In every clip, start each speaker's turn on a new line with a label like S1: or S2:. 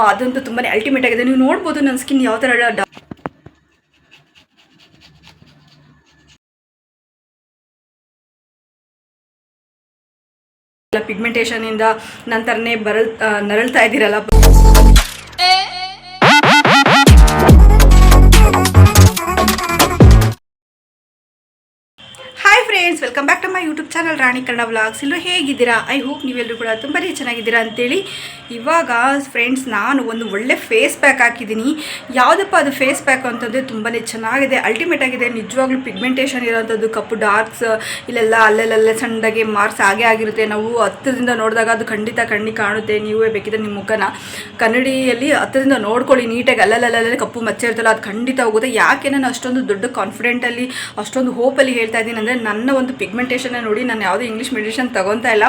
S1: ಅದಂತೂ ತುಂಬಾ ಅಲ್ಟಿಮೇಟ್ ಆಗಿದೆ. ನೀವು ನೋಡ್ಬೋದು ನನ್ನ ಸ್ಕಿನ್ ಯಾವ ಥರ ಡಾ- ಪಿಗ್ಮೆಂಟೇಷನ್ ಇಂದ ನಂತರನೇ ಬರಲ್ ನರಳ್ತಾ ಇದ್ದೀರಲ್ಲ. Welcome back to my YouTube channel Rani Kannada vlogs. ಇಲ್ಲೂ ಹೇಗಿದ್ದೀರಾ? ಐ ಹೋಪ್ ನೀವೆಲ್ಲರೂ ಕೂಡ ತುಂಬಾ ಚೆನ್ನಾಗಿದ್ದೀರಾ ಅಂತೇಳಿ. ಇವಾಗ ಫ್ರೆಂಡ್ಸ್ ನಾನು ಒಂದು ಒಳ್ಳೆ ಫೇಸ್ ಪ್ಯಾಕ್ ಹಾಕಿದ್ದೀನಿ. ಯಾವುದಪ್ಪ ಅದು ಫೇಸ್ ಪ್ಯಾಕ್ ಅಂತಂದರೆ ತುಂಬಾ ಚೆನ್ನಾಗಿದೆ. ಅಲ್ಟಿಮೇಟ್ ಆಗಿದೆ. ನಿಜವಾಗ್ಲೂ ಪಿಗ್ಮೆಂಟೇಷನ್ ಇರೋವಂಥದ್ದು ಕಪ್ಪು ಡಾರ್ಕ್ಸ್ ಇಲ್ಲೆಲ್ಲ ಅಲ್ಲೆಲ್ಲ ಸಣ್ಣದಾಗಿ ಮಾರ್ಕ್ಸ್ ಹಾಗೆ ಆಗಿರುತ್ತೆ. ನಾವು ಹತ್ತಿರದಿಂದ ನೋಡಿದಾಗ ಅದು ಖಂಡಿತ ಕಣ್ಣಿ ಕಾಣುತ್ತೆ. ನೀವೇ ಬೇಕಿದ್ರೆ ನಿಮ್ಮ ಮುಖನ ಕನ್ನಡಿಯಲ್ಲಿ ಹತ್ತಿರದಿಂದ ನೋಡ್ಕೊಳ್ಳಿ. ನೀಟಾಗಿ ಅಲ್ಲಲ್ಲಲ್ಲೇ ಕಪ್ಪು ಮಚ್ಚೆ ಇರ್ತಲ್ಲ ಅದು ಖಂಡಿತ ಹೋಗುತ್ತೆ. ಯಾಕೆ ನಾನು ಅಷ್ಟೊಂದು ದೊಡ್ಡ ಕಾನ್ಫಿಡೆಂಟಲ್ಲಿ ಅಷ್ಟೊಂದು ಹೋಪಲ್ಲಿ ಹೇಳ್ತಾ ಇದ್ದೀನಿ. ಅಂದರೆ ನನ್ನ ಒಂದು ಪಿಗ್ಮೆಂಟೇಷನ್ನ ನೋಡಿ ನಾನು ಯಾವುದೇ ಇಂಗ್ಲೀಷ್ ಮೆಡಿಷನ್ ತಗೊತಾ ಇಲ್ಲ.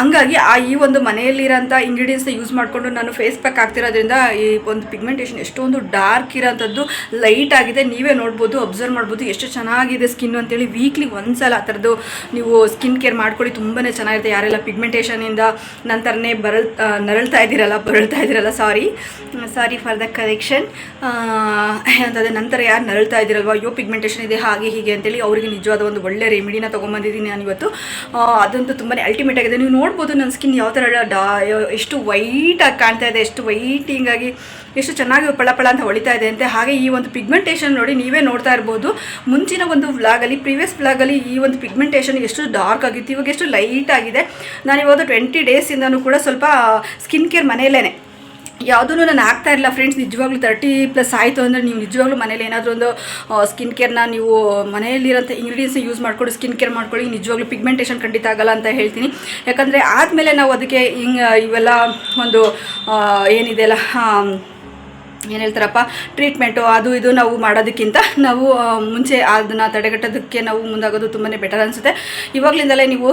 S1: ಹಂಗಾಗಿ ಆ ಈ ಒಂದು ಮನೆಯಲ್ಲಿರೋಂಥ ಇಂಗ್ರೀಡಿಯೆಂಟ್ಸ್ನ ಯೂಸ್ ಮಾಡಿಕೊಂಡು ನಾನು ಫೇಸ್ ಪ್ಯಾಕ್ ಆಗ್ತಿರೋದ್ರಿಂದ ಈ ಒಂದು ಪಿಗ್ಮೆಂಟೇಷನ್ ಎಷ್ಟೊಂದು ಡಾರ್ಕ್ ಇರೋಂಥದ್ದು ಲೈಟ್ ಆಗಿದೆ. ನೀವೇ ನೋಡ್ಬೋದು ಅಬ್ಸರ್ವ್ ಮಾಡ್ಬೋದು ಎಷ್ಟು ಚೆನ್ನಾಗಿದೆ ಸ್ಕಿನ್ ಅಂತೇಳಿ. ವೀಕ್ಲಿ ಒಂದ್ಸಲ ಆ ಥರದ್ದು ನೀವು ಸ್ಕಿನ್ ಕೇರ್ ಮಾಡ್ಕೊಳ್ಳಿ. ತುಂಬಾ ಚೆನ್ನಾಗಿರುತ್ತೆ. ಯಾರೆಲ್ಲ ಪಿಗ್ಮೆಂಟೇಷನಿಂದ ನಂತರನೇ ಬರಲ್ ನರಳ್ತಾ ಇದ್ದೀರಲ್ಲ, ಬರಳ್ತಾ ಇದ್ದೀರಲ್ಲ sorry sorry for the correction ಅಂತಂದರೆ ನಂತರ ಯಾರು ನರಳ್ತಾ ಇದ್ದೀರಲ್ವ? ಅಯ್ಯೋ ಪಿಗ್ಮೆಂಟೇಷನ್ ಇದೆ, ಹಾಗೆ ಹೀಗೆ ಅಂತೇಳಿ ಅವರಿಗೆ ನಿಜವಾದ ಒಂದು ಒಳ್ಳೆ ರೆಮಿಡಿನ ತೊಗೊಂಬಂದಿದ್ದೀನಿ ನಾನು ಇವತ್ತು ಅದಂತೂ ತುಂಬಾ ಅಲ್ಟಿಮೇಟ್ ಆಗಿದೆ. ನೀವು ನೋಡ್ಬೋದು ನನ್ನ ಸ್ಕಿನ್ ಯಾವ ಥರ ಡಾ ಎಷ್ಟು ವೈಟಾಗಿ ಕಾಣ್ತಾ ಇದೆ, ಎಷ್ಟು ವೈಟಿಂಗ್ ಆಗಿ, ಎಷ್ಟು ಚೆನ್ನಾಗಿ ಪಳ ಪಳ ಅಂತ ಹೊಳಿತಾ ಇದೆ ಅಂತೆ. ಹಾಗೆ ಈ ಒಂದು ಪಿಗ್ಮೆಂಟೇಷನ್ ನೋಡಿ ನೀವೇ ನೋಡ್ತಾ ಇರ್ಬೋದು. ಮುಂಚಿನ ಒಂದು ವ್ಲಾಗಲ್ಲಿ ಪ್ರೀವಿಯಸ್ ವ್ಲಾಗಲ್ಲಿ ಈ ಒಂದು ಪಿಗ್ಮೆಂಟೇಷನ್ ಎಷ್ಟು ಡಾರ್ಕ್ ಆಗಿತ್ತು, ಇವಾಗ ಎಷ್ಟು ಲೈಟ್ ಆಗಿದೆ. ನಾನು ಇವಾಗ ಟ್ವೆಂಟಿ ಡೇಸಿಂದನೂ ಕೂಡ ಸ್ವಲ್ಪ ಸ್ಕಿನ್ ಕೇರ್ ಮನೆಯಲ್ಲೇ ಯಾವುದೂ ನಾನು ಆಗ್ತಾ ಇಲ್ಲ ಫ್ರೆಂಡ್ಸ್ ನಿಜವಾಗ್ಲೂ ತರ್ಟಿ ಪ್ಲಸ್ ಆಯಿತು ಅಂದರೆ ನೀವು ನಿಜವಾಗ್ಲೂ ಮನೇಲಿ ಏನಾದರೂ ಒಂದು ಸ್ಕಿನ್ ಕೇರ್ನ ನೀವು ಮನೆಯಲ್ಲಿರೋಂಥ ಇಂಗ್ರೀಡಿಯೆಂಟ್ಸ್ ಯೂಸ್ ಮಾಡ್ಕೊಂಡು ಸ್ಕಿನ್ ಕೇರ್ ಮಾಡ್ಕೊಳ್ಳಿ, ನಿಜವಾಗ್ಲೂ ಪಿಗ್ಮೆಂಟೇಷನ್ ಖಂಡಿತ ಆಗಲ್ಲ ಅಂತ ಹೇಳ್ತೀನಿ. ಯಾಕಂದರೆ ಆದಮೇಲೆ ನಾವು ಅದಕ್ಕೆ ಹಿಂಗೆ ಇವೆಲ್ಲ ಒಂದು ಏನಿದೆಯಲ್ಲ ಏನು ಹೇಳ್ತಾರಪ್ಪ? ಟ್ರೀಟ್ಮೆಂಟು ಅದು ಇದು ನಾವು ಮಾಡೋದಕ್ಕಿಂತ ನಾವು ಮುಂಚೆ ಅದನ್ನು ತಡೆಗಟ್ಟೋದಕ್ಕೆ ನಾವು ಮುಂದಾಗೋದು ತುಂಬಾ ಬೆಟರ್ ಅನಿಸುತ್ತೆ. ಇವಾಗಲಿಂದಲೇ ನೀವು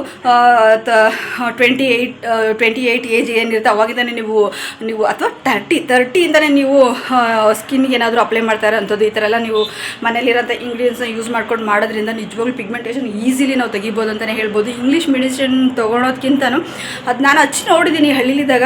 S1: twenty eight twenty eight age ಏನಿರುತ್ತೆ ಅವಾಗಿಂದಲೇ ನೀವು ನೀವು ಅಥವಾ ತರ್ಟಿ ತರ್ಟಿಯಿಂದಲೇ ನೀವು ಸ್ಕಿನ್ಗೆ ಏನಾದರೂ ಅಪ್ಲೈ ಮಾಡ್ತಾ ಇರೋಂಥದ್ದು ಈ ಥರ ಎಲ್ಲ ನೀವು ಮನೇಲಿರೋಂಥ ಇಂಗ್ರೀಡಿಯೆಂಟ್ಸ್ನ ಯೂಸ್ ಮಾಡ್ಕೊಂಡು ಮಾಡೋದ್ರಿಂದ ನಿಜವಾಗ್ಲೂ ಪಿಗ್ಮೆಂಟೇಷನ್ ಈಸಿಲಿ ನಾವು ತೆಗಿಬೋದು ಅಂತಲೇ ಹೇಳ್ಬೋದು. ಇಂಗ್ಲೀಷ್ ಮೆಡಿಸಿನ್ ತೊಗೊಳೋದ್ಕಿಂತನೂ ಅದು ನಾನು ಹಚ್ಚಿ ನೋಡಿದ್ದೀನಿ ಹಳ್ಳಿಲಿದ್ದಾಗ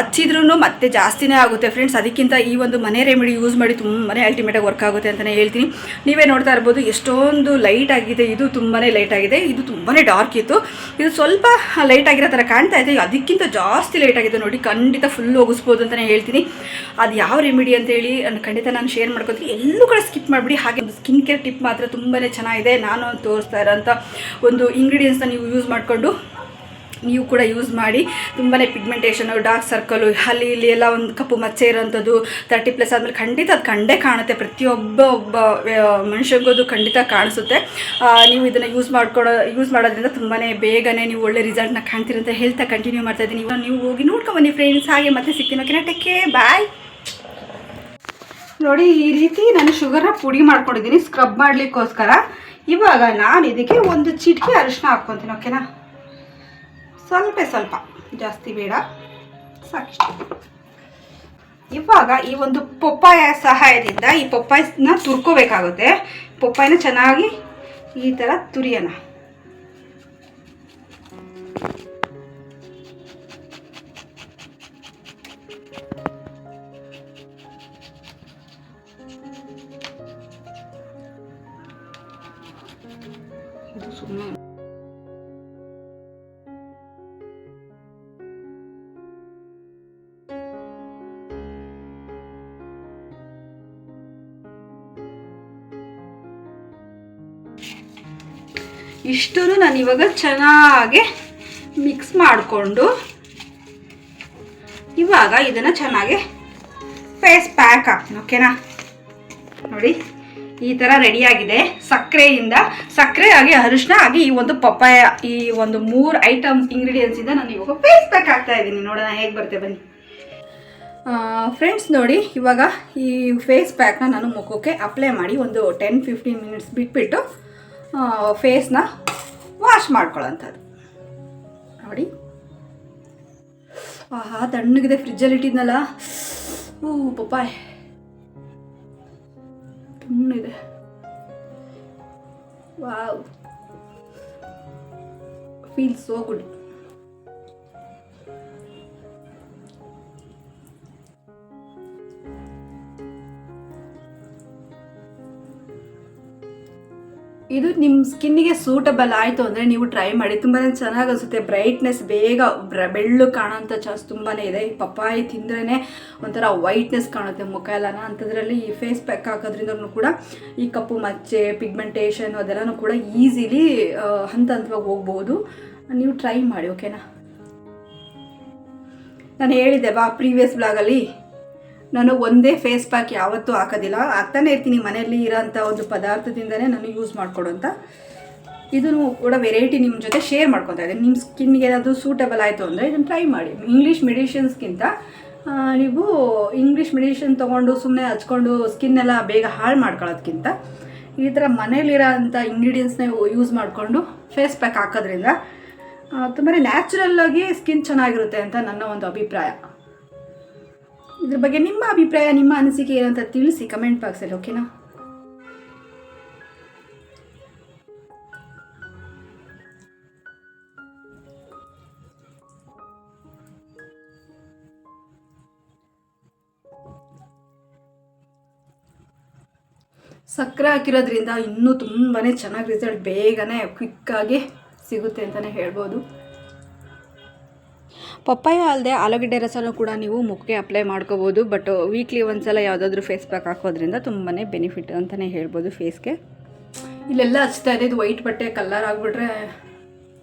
S1: ಹಚ್ಚಿದ್ರೂ ಮತ್ತೆ ಜಾಸ್ತಿನೇ ಆಗುತ್ತೆ ಫ್ರೆಂಡ್ಸ್ ಅದಕ್ಕಿಂತ ಈ ಒಂದು ಮನೆ ರೆಮಿಡಿ ಯೂಸ್ ಮಾಡಿ ತುಂಬಾ ಅಲ್ಟಿಮೇಟಾಗಿ ವರ್ಕ್ ಆಗುತ್ತೆ ಅಂತಲೇ ಹೇಳ್ತೀನಿ. ನೀವೇ ನೋಡ್ತಾ ಇರ್ಬೋದು, ಎಷ್ಟೊಂದು ಲೈಟ್ ಆಗಿದೆ. ಇದು ತುಂಬಾ ಲೈಟ್ ಆಗಿದೆ. ಇದು ತುಂಬಾ ಡಾರ್ಕ್ ಇತ್ತು. ಇದು ಸ್ವಲ್ಪ ಲೈಟ್ ಆಗಿರೋ ಥರ ಕಾಣ್ತಾ ಇದೆ. ಅದಕ್ಕಿಂತ ಜಾಸ್ತಿ ಲೈಟ್ ಆಗಿದೆ ನೋಡಿ. ಖಂಡಿತ ಫುಲ್ ಒಗಿಸ್ಬೋದು ಅಂತಲೇ ಹೇಳ್ತೀನಿ. ಅದು ಯಾವ ರೆಮಿಡಿ ಅಂತೇಳಿ ಖಂಡಿತ ನಾನು ಶೇರ್ ಮಾಡ್ಕೊತೀನಿ. ಎಲ್ಲೂ ಕಡೆ ಸ್ಕಿಪ್ ಮಾಡಿಬಿಡಿ. ಹಾಗೆ ಒಂದು ಸ್ಕಿನ್ ಕೇರ್ ಟಿಪ್ ಮಾತ್ರ ತುಂಬಾ ಚೆನ್ನಾಗಿದೆ. ನಾನು ತೋರಿಸ್ತಾ ಇರೋಂಥ ಒಂದು ಇಂಗ್ರೀಡಿಯೆಂಟ್ಸ್ನ ನೀವು ಯೂಸ್ ಮಾಡಿಕೊಂಡು ನೀವು ಕೂಡ ಯೂಸ್ ಮಾಡಿ ತುಂಬಾ ಪಿಗ್ಮೆಂಟೇಷನು ಡಾರ್ಕ್ ಸರ್ಕಲು ಅಲ್ಲಿ ಇಲ್ಲಿ ಎಲ್ಲ ಒಂದು ಕಪ್ಪು ಮಚ್ಚೆ ಇರೋಂಥದ್ದು ತರ್ಟಿ ಪ್ಲಸ್ ಆದಮೇಲೆ ಖಂಡಿತ ಅದು ಕಂಡೇ ಕಾಣುತ್ತೆ. ಪ್ರತಿಯೊಬ್ಬ ಒಬ್ಬ ಮನುಷ್ಯಂಗೂ ಅದು ಖಂಡಿತ ಕಾಣಿಸುತ್ತೆ. ನೀವು ಇದನ್ನು ಯೂಸ್ ಮಾಡ್ಕೊಡೋ ಯೂಸ್ ಮಾಡೋದ್ರಿಂದ ತುಂಬಾ ಬೇಗನೆ ನೀವು ಒಳ್ಳೆ ರಿಸಲ್ಟ್ನ ಕಾಣ್ತೀರಿ ಅಂತ ಹೇಳ್ತಾ ಕಂಟಿನ್ಯೂ ಮಾಡ್ತಾ ಇದ್ದೀನಿ. ಇವಾಗ ನೀವು ಹೋಗಿ ನೋಡ್ಕೊಂಬನ್ನಿ ಫ್ರೆಂಡ್ಸ್ ಹಾಗೆ ಮತ್ತೆ ಸಿಗ್ತೀನಿ. ಓಕೆನಾ ಬಾಯ್ ನೋಡಿ, ಈ ರೀತಿ ನಾನು ಶುಗರ್ನ ಪುಡಿ ಮಾಡ್ಕೊಂಡಿದ್ದೀನಿ. ಸ್ಕ್ರಬ್ ಮಾಡಲಿಕ್ಕೋಸ್ಕರ. ಇವಾಗ ನಾನು ಇದಕ್ಕೆ ಒಂದು ಚಿಟಿಕೆ ಅರಿಶಿನ ಹಾಕ್ಕೊತೀನಿ. ಓಕೆನಾ ಸ್ವಲ್ಪ ಸ್ವಲ್ಪ, ಜಾಸ್ತಿ ಬೇಡ, ಸಾಕಿಷ್ಟು. ಇವಾಗ ಈ ಒಂದು ಪಪ್ಪಾಯ ಸಹಾಯದಿಂದ ಈ ಪಪ್ಪಾಯನ ತುರ್ಕೋಬೇಕಾಗುತ್ತೆ. ಪಪ್ಪಾಯನ ಚೆನ್ನಾಗಿ ಈ ಥರ ತುರಿಯೋಣ. ಸುಮ್ಮನೆ ಇಷ್ಟೂ ನಾನು ಇವಾಗ ಚೆನ್ನಾಗಿ ಮಿಕ್ಸ್ ಮಾಡಿಕೊಂಡು ಇವಾಗ ಇದನ್ನು ಚೆನ್ನಾಗಿ ಫೇಸ್ ಪ್ಯಾಕ್ ಹಾಕ್ತೀನಿ ಓಕೆನಾ ನೋಡಿ, ಈ ಥರ ರೆಡಿಯಾಗಿದೆ ಸಕ್ಕರೆಯಿಂದ ಸಕ್ಕರೆ ಆಗಿ ಅರಿಶಿನ ಆಗಿ ಈ ಒಂದು ಪಪ್ಪಾಯ, ಈ ಒಂದು ಮೂರು ಐಟಮ್ ಇಂಗ್ರೀಡಿಯೆಂಟ್ಸಿಂದ ನಾನು ಇವಾಗ ಫೇಸ್ ಪ್ಯಾಕ್ ಹಾಕ್ತಾ ಇದ್ದೀನಿ. ನೋಡೋಣ ಹೇಗೆ ಬರ್ತೇವೆ ಬನ್ನಿ. ಫ್ರೆಂಡ್ಸ್ ನೋಡಿ, ಇವಾಗ ಈ ಫೇಸ್ ಪ್ಯಾಕ್ನ ನಾನು ಮುಖಕ್ಕೆ ಅಪ್ಲೈ ಮಾಡಿ ಒಂದು ಟೆನ್ ಫಿಫ್ಟೀನ್ ಮಿನಿಟ್ಸ್ ಬಿಟ್ಬಿಟ್ಟು ಫೇಸ್ನ ವಾಶ್ ಮಾಡ್ಕೊಳ್ಳೋಂಥದ್ದು. ನೋಡಿ. ಆಹಾ, ತಣ್ಣಗಿದೆ ಫ್ರಿಜ್ಜಲ್ಲಿ ಇಟ್ಟಿದ್ನಲ್ಲ. ಓ ಪಪ್ಪಾಯ್. ತಣ್ಣಗಿದೆ ವಾವ್. ಫೀಲ್ ಸೋ ಗುಡ್ ಇದು ನಿಮ್ಮ ಸ್ಕಿನ್ನಿಗೆ ಸೂಟಬಲ್ ಆಯಿತು ಅಂದರೆ ನೀವು ಟ್ರೈ ಮಾಡಿ. ತುಂಬಾ ಚೆನ್ನಾಗಿ ಅನಿಸುತ್ತೆ. ಬ್ರೈಟ್ನೆಸ್ ಬೇಗ ಬೆಳ್ಳು ಕಾಣೋಂಥ ಚಾನ್ಸ್ ತುಂಬಾ ಇದೆ. ಈ ಪಪ್ಪಾಯಿ ತಿಂದ್ರೇ ಒಂಥರ ವೈಟ್ನೆಸ್ ಕಾಣುತ್ತೆ ಮುಖ ಎಲ್ಲನ. ಅಂಥದ್ರಲ್ಲಿ ಈ ಫೇಸ್ ಪ್ಯಾಕ್ ಹಾಕೋದ್ರಿಂದ ಕೂಡ ಈ ಕಪ್ಪು ಮಚ್ಚೆ ಪಿಗ್ಮೆಂಟೇಷನ್ ಅದೆಲ್ಲನೂ ಕೂಡ ಈಸಿಲಿ ಹಂತ ಹಂತವಾಗಿ ಹೋಗ್ಬೋದು. ನೀವು ಟ್ರೈ ಮಾಡಿ ಓಕೆನಾ ನಾನು ಹೇಳಿದ್ದೆ ಬಾ ಪ್ರೀವಿಯಸ್ ಬ್ಲಾಗಲ್ಲಿ ನಾನು ಒಂದೇ ಫೇಸ್ ಪ್ಯಾಕ್ ಯಾವತ್ತೂ ಹಾಕೋದಿಲ್ಲ. ಹಾಕ್ತಾನೆ ಇರ್ತೀನಿ, ಮನೆಯಲ್ಲಿ ಇರೋಂಥ ಒಂದು ಪದಾರ್ಥದಿಂದನೇ ನಾನು ಯೂಸ್ ಮಾಡ್ಕೊಡೋಂಥ. ಇದನ್ನು ಕೂಡ ವೆರೈಟಿ ನಿಮ್ಮ ಜೊತೆ ಶೇರ್ ಮಾಡ್ಕೊತಾ ಇದ್ದೀನಿ. ನಿಮ್ಮ ಸ್ಕಿನ್ಗೆ ಏನಾದರೂ ಸೂಟಬಲ್ ಆಯಿತು ಅಂದರೆ ಇದನ್ನು ಟ್ರೈ ಮಾಡಿ. ಇಂಗ್ಲೀಷ್ ಮೆಡಿಷನ್ಸ್ಗಿಂತ ನೀವು ಇಂಗ್ಲೀಷ್ ಮೆಡಿಷನ್ ತೊಗೊಂಡು ಸುಮ್ಮನೆ ಹಚ್ಕೊಂಡು ಸ್ಕಿನ್ ಎಲ್ಲ ಬೇಗ ಹಾಳು ಮಾಡ್ಕೊಳ್ಳೋದ್ಕಿಂತ ಈ ಥರ ಮನೇಲಿರೋ ಅಂಥ ಇಂಗ್ರೀಡಿಯೆಂಟ್ಸ್ನ ಯೂಸ್ ಮಾಡಿಕೊಂಡು ಫೇಸ್ ಪ್ಯಾಕ್ ಹಾಕೋದ್ರಿಂದ ತುಂಬಾ ನ್ಯಾಚುರಲ್ಲಾಗಿ ಸ್ಕಿನ್ ಚೆನ್ನಾಗಿರುತ್ತೆ ಅಂತ ನನ್ನ ಒಂದು ಅಭಿಪ್ರಾಯ. ಇದ್ರ ಬಗ್ಗೆ ನಿಮ್ಮ ಅಭಿಪ್ರಾಯ, ನಿಮ್ಮ ಅನಿಸಿಕೆ ಏನಂತ ತಿಳಿಸಿ ಕಮೆಂಟ್ ಬಾಕ್ಸಲ್ಲಿ ಓಕೆನಾ ಸಕ್ಕರೆ ಹಾಕಿರೋದ್ರಿಂದ ಇನ್ನೂ ತುಂಬಾ ಚೆನ್ನಾಗಿ ರಿಸಲ್ಟ್ ಬೇಗನೆ ಕ್ವಿಕ್ಕಾಗಿ ಸಿಗುತ್ತೆ ಅಂತಲೇ ಹೇಳ್ಬೋದು. ಪಪ್ಪಾಯ ಅಲ್ಲದೆ ಆಲೂಗಡ್ಡೆ ರಸನೂ ಕೂಡ ನೀವು ಮುಖಕ್ಕೆ ಅಪ್ಲೈ ಮಾಡ್ಕೋಬೋದು ಬಟ್ ವೀಕ್ಲಿ ಒಂದ್ಸಲ ಯಾವುದಾದ್ರೂ ಫೇಸ್ ಪ್ಯಾಕ್ ಹಾಕೋದ್ರಿಂದ ತುಂಬಾ ಬೆನಿಫಿಟ್ ಅಂತಲೇ ಹೇಳ್ಬೋದು ಫೇಸ್ಗೆ ಇಲ್ಲೆಲ್ಲ ಹಚ್ತಾ ಇದೆ ಇದು ವೈಟ್ ಬಟ್ಟೆ ಕಲರ್ ಆಗಿಬಿಟ್ರೆ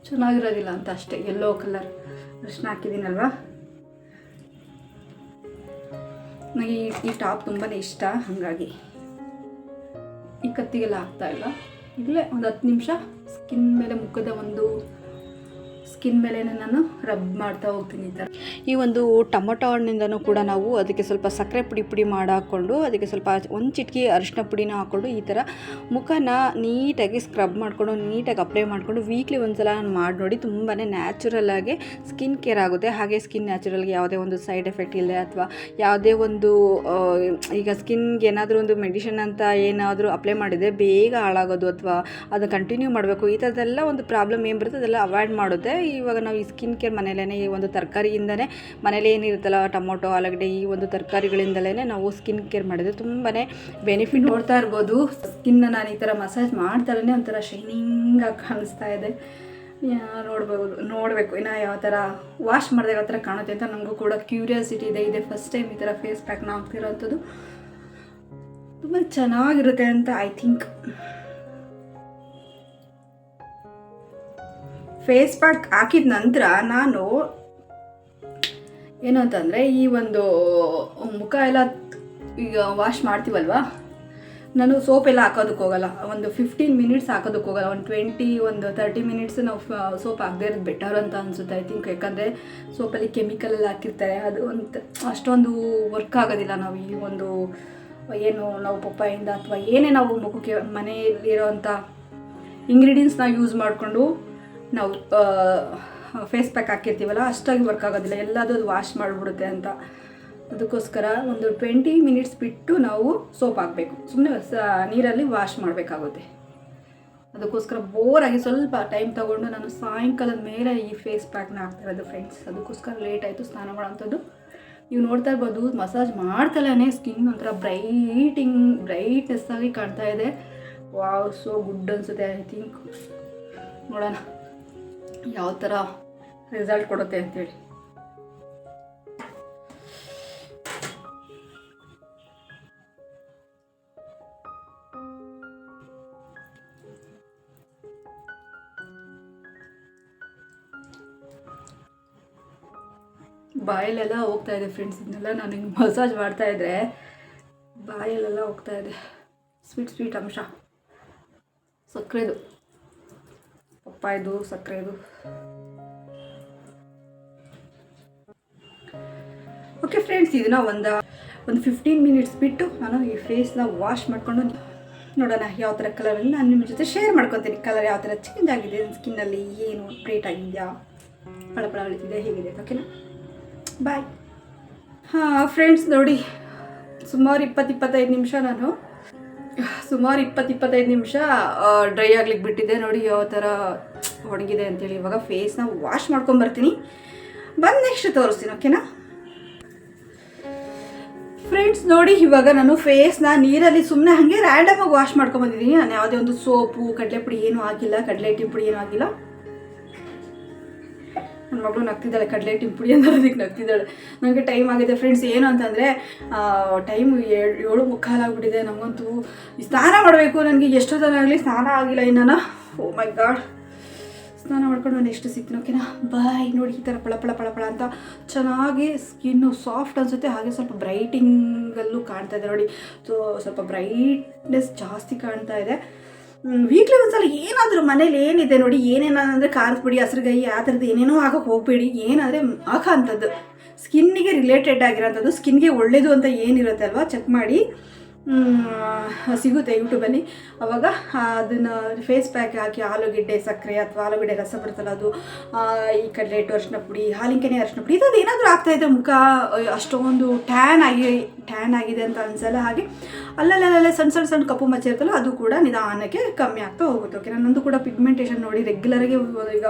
S1: ಚೆನ್ನಾಗಿರೋದಿಲ್ಲ ಅಂತ ಅಷ್ಟೇ ಎಲ್ಲೋ ಕಲರ್ ಅರ್ಶಿನ ಹಾಕಿದ್ದೀನಲ್ವಾ? ನನಗೆ ಈ ಈ ಟಾಪ್ ತುಂಬಾ ಇಷ್ಟ, ಹಾಗಾಗಿ. ಈ ಕತ್ತಿಗೆಲ್ಲ ಆಗ್ತಾ ಇಲ್ಲ. ಇಲ್ಲೇ ಒಂದು ಹತ್ತು ನಿಮಿಷ ಸ್ಕಿನ್ ಮೇಲೆ ಮುಖದ ಒಂದು ಸ್ಕಿನ್ ಮೇಲೆ ನಾನು ರಬ್ ಮಾಡ್ತಾ ಹೋಗ್ತೀನಿ ಈ ಥರ ಈ ಒಂದು ಟೊಮೊಟೊ ಹಣ್ಣಿಂದನೂ ಕೂಡ ನಾವು ಅದಕ್ಕೆ ಸ್ವಲ್ಪ ಸಕ್ಕರೆ ಪುಡಿ ಪುಡಿ ಮಾಡಿ ಹಾಕ್ಕೊಂಡು ಅದಕ್ಕೆ ಸ್ವಲ್ಪ ಒಂದು ಚಿಟಕಿ ಅರಿಶಿನ ಪುಡಿನ ಹಾಕ್ಕೊಂಡು ಈ ಥರ ಮುಖನ ನೀಟಾಗಿ ಸ್ಕ್ರಬ್ ಮಾಡಿಕೊಂಡು, ನೀಟಾಗಿ ಅಪ್ಲೈ ಮಾಡಿಕೊಂಡು ವೀಕ್ಲಿ ಒಂದ್ಸಲ ನಾನು ಮಾಡಿ ನೋಡಿ ತುಂಬಾ ನ್ಯಾಚುರಲ್ಲಾಗಿ ಸ್ಕಿನ್ ಕೇರ್ ಆಗುತ್ತೆ. ಹಾಗೆ ಸ್ಕಿನ್ ನ್ಯಾಚುರಲ್ಗೆ ಯಾವುದೇ ಒಂದು ಸೈಡ್ ಎಫೆಕ್ಟ್ ಇಲ್ಲ ಅಥವಾ ಯಾವುದೇ ಒಂದು ಈಗ ಸ್ಕಿನ್ಗೆ ಏನಾದರೂ ಒಂದು ಮೆಡಿಷನ್ ಅಂತ ಏನಾದರೂ ಅಪ್ಲೈ ಮಾಡಿದರೆ ಬೇಗ ಹಾಳಾಗೋದು ಅಥವಾ ಅದು ಕಂಟಿನ್ಯೂ ಮಾಡಬೇಕು. ಈ ಥರದ್ದೆಲ್ಲ ಒಂದು ಪ್ರಾಬ್ಲಮ್ ಏನು ಬರುತ್ತೆ ಅದೆಲ್ಲ ಅವಾಯ್ಡ್ ಮಾಡುತ್ತೆ. ಇವಾಗ ನಾವು ಈ ಸ್ಕಿನ್ ಕೇರ್ ಮನೇಲೇ ಈ ಒಂದು ತರಕಾರಿಯಿಂದನೇ ಮನೇಲಿ ಏನಿರುತ್ತಲ್ಲ ಟೊಮೊಟೊ, ಆಲೂಗಡ್ಡೆ ಈ ಒಂದು ತರಕಾರಿಗಳಿಂದಲೇ ನಾವು ಸ್ಕಿನ್ ಕೇರ್ ಮಾಡಿದ್ರೆ ತುಂಬಾ ಬೆನಿಫಿಟ್ ನೋಡ್ತಾ ಇರ್ಬೋದು. ಸ್ಕಿನ್ನ ನಾನು ಈ ಥರ ಮಸಾಜ್ ಮಾಡ್ತಾರೇ ಒಂಥರ ಶೈನಿಂಗ್ ಆಗಿ ಕಾಣಿಸ್ತಾ ಇದೆ. ನೋಡ್ಬೋದು, ನೋಡಬೇಕು. ಇನ್ನು ಯಾವ ಥರ ವಾಶ್ ಮಾಡಿದಾಗ ಯಾವ ಥರ ಕಾಣುತ್ತೆ ಅಂತ ನನಗೂ ಕೂಡ ಕ್ಯೂರಿಯಾಸಿಟಿ ಇದೆ. ಇದೆ ಫಸ್ಟ್ ಟೈಮ್ ಈ ಥರ ಫೇಸ್ ಪ್ಯಾಕ್ನ ಹಾಕ್ತಿರೋಂಥದ್ದು. ತುಂಬ ಚೆನ್ನಾಗಿರುತ್ತೆ ಅಂತ ಐ ಥಿಂಕ್ ಫೇಸ್ ಪ್ಯಾಕ್ ಹಾಕಿದ ನಂತರ ನಾನು ಏನು ಅಂತಂದರೆ ಈ ಒಂದು ಮುಖ ಎಲ್ಲ ಈಗ ವಾಶ್ ಮಾಡ್ತೀವಲ್ವಾ? ನಾನು ಸೋಪ್ ಎಲ್ಲ ಹಾಕೋದಕ್ಕೆ ಹೋಗಲ್ಲ. ಒಂದು ಫಿಫ್ಟೀನ್ ಮಿನಿಟ್ಸ್ ಹಾಕೋದಕ್ಕೆ ಹೋಗಲ್ಲ. ಒಂದು ಟ್ವೆಂಟಿ ಒಂದು ತರ್ಟಿ ಮಿನಿಟ್ಸ್ ನಾವು ಸೋಪ್ ಹಾಕದೇ ಇರೋದು ಬೆಟರ್ ಅಂತ ಅನಿಸುತ್ತೆ ಐ ಥಿಂಕ್ ಯಾಕಂದರೆ ಸೋಪಲ್ಲಿ ಕೆಮಿಕಲ್ ಎಲ್ಲ ಹಾಕಿರ್ತಾರೆ. ಅದು ಒಂದು, ಅಷ್ಟೊಂದು ವರ್ಕ್ ಆಗೋದಿಲ್ಲ ನಾವು ಈ ಒಂದು, ಏನು ನಾವು ಪಪ್ಪಾಯಿಂದ ಅಥವಾ ಏನೇ ನಾವು ಮುಖಕ್ಕೆ ಮನೆಯಲ್ಲಿರೋವಂಥ ಇಂಗ್ರೀಡಿಯೆಂಟ್ಸ್ನ ಯೂಸ್ ಮಾಡಿಕೊಂಡು ನಾವು ಫೇಸ್ ಪ್ಯಾಕ್ ಹಾಕಿರ್ತೀವಲ್ಲ, ಅಷ್ಟಾಗಿ ವರ್ಕ್ ಆಗೋದಿಲ್ಲ. ಎಲ್ಲದೂ ಅದು ವಾಶ್ ಮಾಡಿಬಿಡುತ್ತೆ ಅಂತ. ಅದಕ್ಕೋಸ್ಕರ ಒಂದು ಟ್ವೆಂಟಿ ಮಿನಿಟ್ಸ್ ಬಿಟ್ಟು ನಾವು ಸೋಪ್ ಹಾಕಬೇಕು. ಸುಮ್ಮನೆ ನೀರಲ್ಲಿ ವಾಶ್ ಮಾಡಬೇಕಾಗುತ್ತೆ. ಅದಕ್ಕೋಸ್ಕರ ಬೋರಾಗಿ ಸ್ವಲ್ಪ ಟೈಮ್ ತೊಗೊಂಡು ನಾನು ಸಾಯಂಕಾಲದ ಮೇಲೆ ಈ ಫೇಸ್ ಪ್ಯಾಕ್ನ ಹಾಕ್ತಾ ಇರೋದು ಫ್ರೆಂಡ್ಸ್ ಅದಕ್ಕೋಸ್ಕರ ಲೇಟ್ ಆಯಿತು ಸ್ನಾನ ಮಾಡೋಂಥದ್ದು ನೀವು ನೋಡ್ತಾ ಇರ್ಬೋದು ಮಸಾಜ್ ಮಾಡ್ತಲೇ ಸ್ಕಿನ್ ಒಂಥರ ಬ್ರೈಟಿಂಗ್ ಬ್ರೈಟ್ನೆಸ್ ಆಗಿ ಕಾಣ್ತಾ ಇದೆ. ವಾವ್ ಸೋ ಗುಡ್ ಅನಿಸುತ್ತೆ ಐ ಥಿಂಕ್ ನೋಡೋಣ. ಯಾವ ಥರ ರಿಸಲ್ಟ್ ಕೊಡುತ್ತೆ ಅಂತೇಳಿ. ಬಾಯಲ್ಲೆಲ್ಲ ಹೋಗ್ತಾ ಇದೆ ಫ್ರೆಂಡ್ಸ್ ಇದನ್ನೆಲ್ಲ ನಾನು ಹಿಂಗೆ ಮಸಾಜ್ ಮಾಡ್ತಾ ಇದ್ರೆ ಬಾಯಲ್ಲೆಲ್ಲ ಹೋಗ್ತಾ ಇದೆ. ಸ್ವೀಟ್ ಸ್ವೀಟ್ ಅಂಶ ಸಕ್ಕರೆದು. ಪಪ್ಪಾಯದು ಸಕ್ಕರೆದು ಓಕೆ ಫ್ರೆಂಡ್ಸ್ ಇದನ್ನ ಒಂದು ಒಂದು ಫಿಫ್ಟೀನ್ ಮಿನಿಟ್ಸ್ ಬಿಟ್ಟು ನಾನು ಈ ಫೇಸ್ನ ವಾಶ್ ಮಾಡಿಕೊಂಡು ನೋಡೋಣ ಯಾವ ಥರ ಕಲರಲ್ಲಿ ನಾನು ನಿಮ್ಮ ಜೊತೆ ಶೇರ್ ಮಾಡ್ಕೊತೀನಿ ಕಲರ್ ಯಾವ ಥರ ಚೇಂಜ್ ಆಗಿದೆ ಸ್ಕಿನ್ನಲ್ಲಿ ಏನು ಅಪ್ಡೇಟ್ ಆಗಿದೆಯಾ ಪಳಪಳ ಹೊಳಿತಿದೆ ಹೇಗಿದೆ ಓಕೆನಾ ಬಾಯ್ ಹಾಂ ಫ್ರೆಂಡ್ಸ್ ನೋಡಿ, ಸುಮಾರು ಇಪ್ಪತ್ತು, ಇಪ್ಪತ್ತೈದು ನಿಮಿಷ ನಾನು ಸುಮಾರು ಇಪ್ಪತ್ತು ಇಪ್ಪತ್ತೈದು ನಿಮಿಷ ಡ್ರೈ ಆಗ್ಲಿಕ್ಕೆ ಬಿಟ್ಟಿದ್ದೆ ನೋಡಿ, ಯಾವ ಥರ ಒಣಗಿದೆ ಅಂತೇಳಿ. ಇವಾಗ ಫೇಸ್ನ ವಾಶ್ ಮಾಡ್ಕೊಂಬರ್ತೀನಿ ಬಂದು ನೆಕ್ಸ್ಟ್ ತೋರಿಸ್ತೀನಿ ಓಕೆನಾ ಫ್ರೆಂಡ್ಸ್ ನೋಡಿ, ಇವಾಗ ನಾನು ಫೇಸ್ನ ನೀರಲ್ಲಿ ಸುಮ್ಮನೆ ಹಾಗೆ ರ್ಯಾಂಡಮಾಗಿ ವಾಶ್ ಮಾಡ್ಕೊಂಬಂದಿದ್ದೀನಿ ನಾನು ಯಾವುದೇ ಒಂದು ಸೋಪು ಕಡಲೆ ಪುಡಿ ಏನೂ ಹಾಕಿಲ್ಲ, ಕಡಲೆ ಹಿಟ್ಟಿನ ಪುಡಿ ಏನೂ ಆಗಿಲ್ಲ ನನ್ನ ಮಗಳು ನಗ್ತಿದ್ದಾಳೆ, ಕಡಲೆ ಹಿಟ್ಟಿನ ಪುಡಿ ಅದಕ್ಕೆ ನಗ್ತಿದ್ದಾಳೆ. ನನಗೆ ಟೈಮ್ ಆಗಿದೆ ಫ್ರೆಂಡ್ಸ್ ಏನು ಅಂತಂದರೆ ಟೈಮ್ ಏಳು ಏಳು ಮುಕ್ಕಾಲಾಗ್ಬಿಟ್ಟಿದೆ ನಮಗಂತೂ ಸ್ನಾನ ಮಾಡಬೇಕು, ನನಗೆ ಎಷ್ಟೊತ್ತನಾಗಲಿ ಸ್ನಾನ ಆಗಿಲ್ಲ ಇನ್ನು ಓ ಮೈ ಗಾಡ್ ಸ್ನಾನ ಮಾಡ್ಕೊಂಡು ನಾನು ಎಷ್ಟು ಸಿಗ್ತೀನಿ ಓಕೆನಾ ಬಾಯ್ ನೋಡಿ, ಈ ಥರ ಪಳ ಪಳ ಪಳ ಪಳ ಅಂತ ಚೆನ್ನಾಗಿ ಸ್ಕಿನ್ನು ಸಾಫ್ಟ್ ಅನಿಸುತ್ತೆ, ಹಾಗೆ ಸ್ವಲ್ಪ ಬ್ರೈಟಿಂಗಲ್ಲೂ ಕಾಣ್ತಾ ಇದೆ. ನೋಡಿ, ಸೊ, ಸ್ವಲ್ಪ ಬ್ರೈಟ್ನೆಸ್ ಜಾಸ್ತಿ ಕಾಣ್ತಾ ಇದೆ. ವೀಕ್ಲಿ ಒಂದ್ಸಲ ಏನಾದರೂ ಮನೇಲಿ ಏನಿದೆ ನೋಡಿ, ಏನೇನಂದ್ರೆ ಖಾರದ ಪುಡಿ ಆ ಥರದ್ದು ಏನೇನೋ ಹಾಕೋಕೆ ಹೋಗಬೇಡಿ. ಏನಾದರೆ ಹಾಕೋ ಅಂಥದ್ದು. ಸ್ಕಿನ್ನಿಗೆ ರಿಲೇಟೆಡ್ ಆಗಿರೋಂಥದ್ದು, ಸ್ಕಿನ್ಗೆ ಒಳ್ಳೇದು ಅಂತ ಏನಿರುತ್ತೆ ಅಲ್ವಾ? ಚೆಕ್ ಮಾಡಿ. ಸಿಗುತ್ತೆ ಯೂಟ್ಯೂಬಲ್ಲಿ ಅವಾಗ ಅದನ್ನು ಫೇಸ್ ಪ್ಯಾಕ್ ಹಾಕಿ ಆಲೂಗೆಡ್ಡೆ, ಸಕ್ಕರೆ ಅಥವಾ ಆಲೂಗೆಡ್ಡೆ ರಸ ಬರ್ತಲ್ಲ ಅದು ಈ ಕಡಲೆ ಹಿಟ್ಟು ಅರಿಶಿನ ಪುಡಿ, ಹಾಲಿಂಕೆನೆ ಅರಿಶಿನ ಪುಡಿ ಇದು ಏನಾದರೂ ಆಗ್ತಾ ಇದೆ ಮುಖ, ಅಷ್ಟೊಂದು ಟ್ಯಾನ್ ಆಗಿ ಟ್ಯಾನ್ ಆಗಿದೆ ಅಂತ ಅನ್ಸಲ್ಲ ಹಾಗೆ. ಅಲ್ಲಲ್ಲಲ್ಲೇ ಸಣ್ಣ ಸಣ್ಣ ಸಣ್ಣ ಕಪ್ಪು ಮಚ್ಚೆ ಇರ್ತಲ್ಲ ಅದು ಕೂಡ ನಿಧಾನಕ್ಕೆ ಕಮ್ಮಿ ಆಗ್ತಾ ಹೋಗುತ್ತೆ. ಓಕೆ ನಂದು ಕೂಡ ಪಿಗ್ಮೆಂಟೇಷನ್ ನೋಡಿ ರೆಗ್ಯುಲರಾಗಿ ಈಗ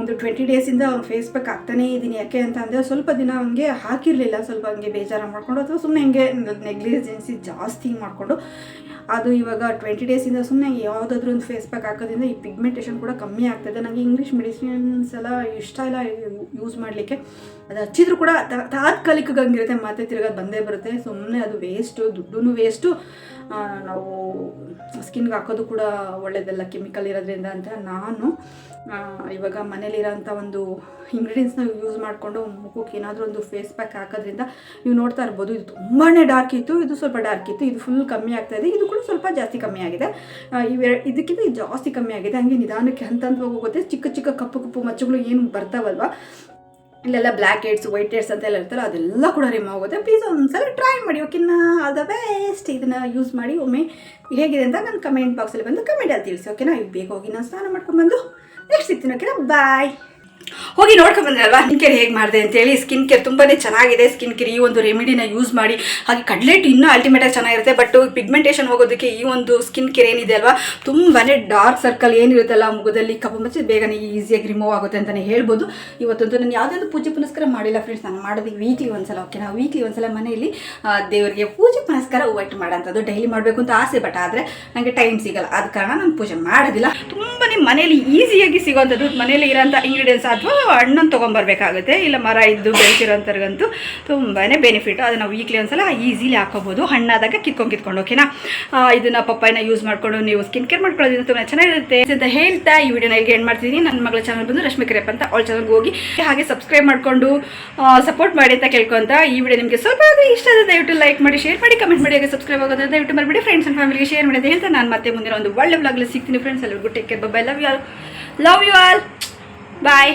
S1: ಒಂದು ಟ್ವೆಂಟಿ ಡೇಸಿಂದ ಅವ್ನು ಫೇಸ್ ಪ್ಯಾಕ್ ಹಾಕ್ತಾನೇ ಇದ್ದೀನಿ ಯಾಕೆ ಅಂತ ಅಂದರೆ ಸ್ವಲ್ಪ ದಿನ ಅವನಿಗೆ ಹಾಕಿರಲಿಲ್ಲ. ಸ್ವಲ್ಪ ಹಂಗೆ ಬೇಜಾರು ಮಾಡಿಕೊಂಡು ಅಥವಾ ಸುಮ್ಮನೆ ಹಿಂಗೆ ನೆಗ್ಲಿಜೆನ್ಸಿ ಜಾಸ್ತಿ ಮಾಡಿಕೊಂಡು. ಅದು ಇವಾಗ ಟ್ವೆಂಟಿ ಡೇಸಿಂದ ಸುಮ್ಮನೆ ಯಾವುದಾದ್ರೂ ಒಂದು ಫೇಸ್ ಪ್ಯಾಕ್ ಹಾಕೋದ್ರಿಂದ ಈ ಪಿಗ್ಮೆಂಟೇಷನ್ ಕೂಡ ಕಮ್ಮಿ ಆಗ್ತದೆ ನನಗೆ ಇಂಗ್ಲೀಷ್ ಮೆಡಿಸಿನ್ಸ್ ಎಲ್ಲ ಇಷ್ಟ ಇಲ್ಲ ಯೂಸ್ ಮಾಡಲಿಕ್ಕೆ. ಅದು ಹಚ್ಚಿದ್ರು ಕೂಡ ತಾತ್ಕಾಲಿಕ ಹಂಗಿರುತ್ತೆ ಮತ್ತೆ ತಿರ್ಗಾ ಬಂದೇ ಬರುತ್ತೆ. ಸುಮ್ಮನೆ ಅದು ವೇಸ್ಟು ದುಡ್ಡು ವೇಸ್ಟು ನಾವು ಸ್ಕಿನ್ಗೆ ಹಾಕೋದು ಕೂಡ ಒಳ್ಳೆಯದಲ್ಲ ಕೆಮಿಕಲ್ ಇರೋದ್ರಿಂದ ಅಂತ ನಾನು ಇವಾಗ ಮನೇಲಿರೋಂಥ ಒಂದು ಇಂಗ್ರೀಡಿಯೆಂಟ್ಸ್ನ ಯೂಸ್ ಮಾಡಿಕೊಂಡು ಮುಖಕ್ಕೆ ಏನಾದರೂ ಒಂದು ಫೇಸ್ ಪ್ಯಾಕ್ ಹಾಕೋದ್ರಿಂದ ನೀವು ನೋಡ್ತಾ ಇರ್ಬೋದು. ಇದು ತುಂಬಾ ಡಾರ್ಕ್ ಇತ್ತು, ಇದು ಸ್ವಲ್ಪ ಡಾರ್ಕ್ ಇತ್ತು, ಇದು ಫುಲ್ ಕಮ್ಮಿ ಆಗ್ತಾ ಇದೆ ಕೂಡ ಸ್ವಲ್ಪ ಜಾಸ್ತಿ ಕಮ್ಮಿ ಆಗಿದೆ. ಇವೆ, ಇದಕ್ಕಿಂತ ಜಾಸ್ತಿ ಕಮ್ಮಿ ಆಗಿದೆ. ಹಂಗೆ ನಿಧಾನಕ್ಕೆ ಹಂತ ಹಂತವಾಗಿ ಹೋಗುತ್ತೆ. ಚಿಕ್ಕ ಚಿಕ್ಕ ಕಪ್ಪು ಕಪ್ಪು ಮಚ್ಚುಗಳು ಏನು ಬರ್ತಾವಲ್ವ? ಇಲ್ಲೆಲ್ಲ ಬ್ಲ್ಯಾಕ್ ಹೆಡ್ಸ್ ವೈಟ್ ಹೆಡ್ಸ್ ಅಂತ ಎಲ್ಲ ಇರ್ತಲ್ಲ ಅದೆಲ್ಲ ಕೂಡ ರಿಮೂವ್ ಆಗುತ್ತೆ. ಪ್ಲೀಸ್ ಒಂದ್ಸಲ ಟ್ರೈ ಮಾಡಿ ಓಕೆನಾ ಆಲ್ ದ ಬೆಸ್ಟ್ ಇದನ್ನು ಯೂಸ್ ಮಾಡಿ, ಒಮ್ಮೆ ಹೇಗಿದೆ ಅಂತ ನನ್ನ ಕಮೆಂಟ್ ಬಾಕ್ಸಲ್ಲಿ ಬಂದು ಕಮೆಂಟಲ್ಲಿ ತಿಳಿಸಿ ಓಕೆನಾ ಈಗ ಬೇಗ ಹೋಗಿ ನಾನು ಸ್ನಾನ ಮಾಡ್ಕೊಂಡ್ಬಂದು ನೆಕ್ಸ್ಟ್ ಸಿಗ್ತೀನಿ ಓಕೆನಾ ಬಾಯ್ ಹೋಗಿ ನೋಡ್ಕೊಂಡ್ ಬಂದ್ರಲ್ವಾ? ಸ್ಕಿನ್ ಕೇರ್ ಹೇಗೆ ಮಾಡಿದೆ ಅಂತೇಳಿ ಸ್ಕಿನ್ ಕೇರ್ ತುಂಬಾ ಚೆನ್ನಾಗಿದೆ ಸ್ಕಿನ್ ಕೇರ್ ಈ ಒಂದು ರೆಮಿಡಿನ ಯೂಸ್ ಮಾಡಿ. ಹಾಗೆ ಕಡ್ಲೆಟ್ ಇನ್ನೂ ಅಲ್ಟಿಮೇಟಾಗಿ ಚೆನ್ನಾಗಿರುತ್ತೆ ಬಟ್ ಪಿಗ್ಮೆಂಟೇಷನ್ ಹೋಗೋದಕ್ಕೆ ಈ ಒಂದು ಸ್ಕಿನ್ ಕೇರ್ ಏನಿದೆ ಅಲ್ವಾ ತುಂಬಾ ಡಾರ್ಕ್ ಸರ್ಕಲ್ ಏನಿರುತ್ತಲ್ಲ ಮುಖದಲ್ಲಿ ಕಪ್ಪು ಮಚ್ಚೆ ಬೇಗನೆ ಈಸಿಯಾಗಿ ರಿಮೂವ್ ಆಗುತ್ತೆ ಅಂತಲೇ ಹೇಳ್ಬೋದು. ಇವತ್ತಂತೂ ನಾನು ಯಾವುದೇ ಒಂದು ಪೂಜೆ ಪುನಸ್ಕಾರ ಮಾಡಿಲ್ಲ ಫ್ರೆಂಡ್ಸ್ ನಾನು ಮಾಡೋದು ವೀಕ್ಲಿ ಒಂದ್ಸಲ ಓಕೆ ನಾವು ವೀಕ್ಲಿ ಒಂದ್ಸಲ ಮನೆಯಲ್ಲಿ ದೇವರಿಗೆ ಪೂಜೆ ಪುನಸ್ಕಾರ ಒಟ್ಟು ಮಾಡೋಂಥದ್ದು ಡೈಲಿ ಮಾಡಬೇಕು ಅಂತ ಆಸೆ ಬಟ್ ಆದರೆ ನನಗೆ ಟೈಮ್ ಸಿಗಲ್ಲ. ಆದ ಕಾರಣ ನಾನು ಪೂಜೆ ಮಾಡೋದಿಲ್ಲ. ತುಂಬಾ ಮನೆಯಲ್ಲಿ ಈಸಿಯಾಗಿ ಸಿಗೋವಂಥದ್ದು ಮನೆಯಲ್ಲಿ ಇರೋಂಥ ಇಂಗ್ರೀಡಿಯೆಂಟ್ಸ್ ಅಥವಾ ಹಣ್ಣನ್ನು ತೊಗೊಂಬರ್ಬೇಕಾಗುತ್ತೆ. ಇಲ್ಲ ಮರ ಇದ್ದು ಬೆಳೆಸಿರೋಂಥವ್ರಿಗಂತೂ ತುಂಬಾ ಬೆನಿಫಿಟ್ ಅದನ್ನು ವೀಕ್ಲಿ ಒಂದ್ಸಲ ಈಸಿಲಿ ಹಾಕೋಬೋದು. ಹಣ್ಣಾದಾಗ ಕಿತ್ಕೊಂಡು ಕಿತ್ಕೊಂಡು ಓಕೆನಾ ಇದನ್ನ ಪಪ್ಪಾಯಿನ ಯೂಸ್ ಮಾಡಿಕೊಂಡು ನೀವು ಸ್ಕಿನ್ ಕೇರ್ ಮಾಡ್ಕೊಳ್ಳೋದ್ರಿಂದ ತುಂಬ ಚೆನ್ನಾಗಿರುತ್ತೆ. ಅಂತ ಹೇಳ್ತಾ ಈ ವಿಡಿಯೋನ ಇಲ್ಲಿ ಏನು ಮಾಡ್ತೀನಿ ನನ್ನ ಮಗಳ ಚಾನಲ್ ಬಂದು ರಶ್ಮಿ ಕರೆಯಪ್ಪ ಅಂತ ಅವಳ ಚಾನಲ್ಗೆ ಹೋಗಿ ಹಾಗೆ ಸಬ್ಸ್ಕ್ರೈಬ್ ಮಾಡಿಕೊಂಡು ಸಪೋರ್ಟ್ ಮಾಡಿ ಅಂತ ಕೇಳ್ಕೊಂತ ಈ ವಿಡಿಯೋ ನಿಮಗೆ ಸ್ವಲ್ಪ ಇಷ್ಟ ಆದ್ರೆ ದಯವಿಟ್ಟು ಲೈಕ್ ಮಾಡಿ ಶೇರ್ ಮಾಡಿ ಕಮೆಂಟ್ ಮಾಡಿ, ಹಾಗೆ ಸಬ್ಸ್ಕ್ರೈಬ್ ಆಗೋದ್ರೆ ದಯವಿಟ್ಟು ಮಾಡಿಬಿಡಿ ಫ್ರೆಂಡ್ಸ್ ಆ್ಯಂಡ್ ಫ್ಯಾಮಿಲಿಗೆ ಶೇರ್ ಮಾಡಿ ಅಂತ ಹೇಳ್ತಾ. ನಾನು ಮತ್ತೆ ಮುಂದಿನ ಒಂದು ಒಳ್ಳೆ ವ್ಲಾಗ್ಲಿ ಸಿಗ್ತೀನಿ. ಫ್ರೆಂಡ್ಸ್ ಎಲ್ಲರಿಗೂ take care bye love you all love you all bye